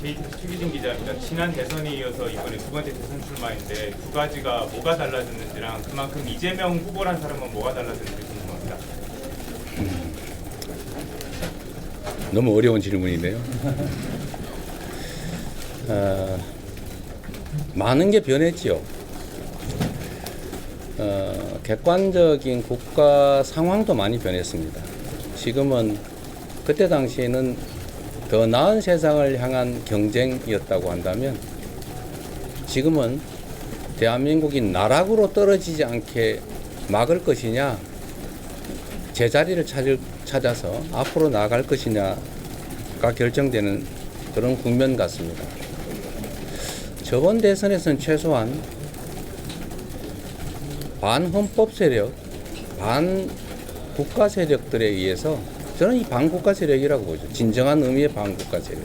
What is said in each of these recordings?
JTBC 최기진 기자입니다. 지난 대선에 이어서 이번에 두 번째 대선 출마인데 두 가지가 뭐가 달라졌는지랑 그만큼 이재명 후보란 사람은 뭐가 달라졌는지 궁금합니다. 너무 어려운 질문이네요. 어, 많은 게 변했지요. 어, 객관적인 국가 상황도 많이 변했습니다. 지금은 그때 당시에는 더 나은 세상을 향한 경쟁이었다고 한다면 지금은 대한민국이 나락으로 떨어지지 않게 막을 것이냐 제자리를 찾을, 찾아서 앞으로 나아갈 것이냐가 결정되는 그런 국면 같습니다. 저번 대선에서는 최소한 반헌법 세력, 반국가 세력들에 의해서 저는 이 반국가 세력이라고 보죠. 진정한 의미의 반국가 세력.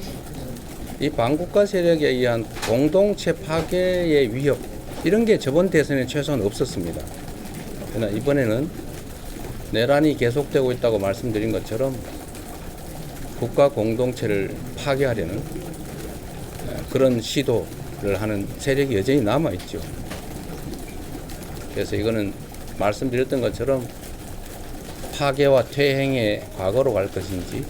이 반국가 세력에 의한 공동체 파괴의 위협 이런 게 저번 대선에 최소한 없었습니다. 그러나 이번에는 내란이 계속되고 있다고 말씀드린 것처럼 국가 공동체를 파괴하려는 에, 그런 시도를 하는 세력이 여전히 남아 있죠. 그래서 이거는 말씀드렸던 것처럼 파괴와 퇴행의 과거로 갈 것인지 에,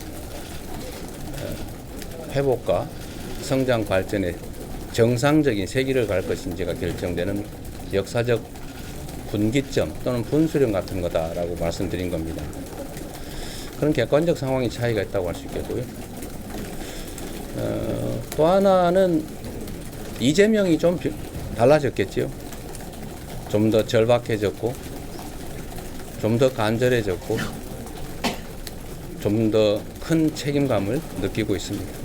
회복과 성장 발전의 정상적인 세기를 갈 것인지가 결정되는 역사적 분기점 또는 분수령 같은 거다라고 말씀드린 겁니다. 그런 객관적 상황이 차이가 있다고 할 수 있겠고요. 어, 또 하나는 이재명이 좀 비- 달라졌겠지요. 좀 더 절박해졌고, 좀 더 간절해졌고, 좀 더 큰 책임감을 느끼고 있습니다.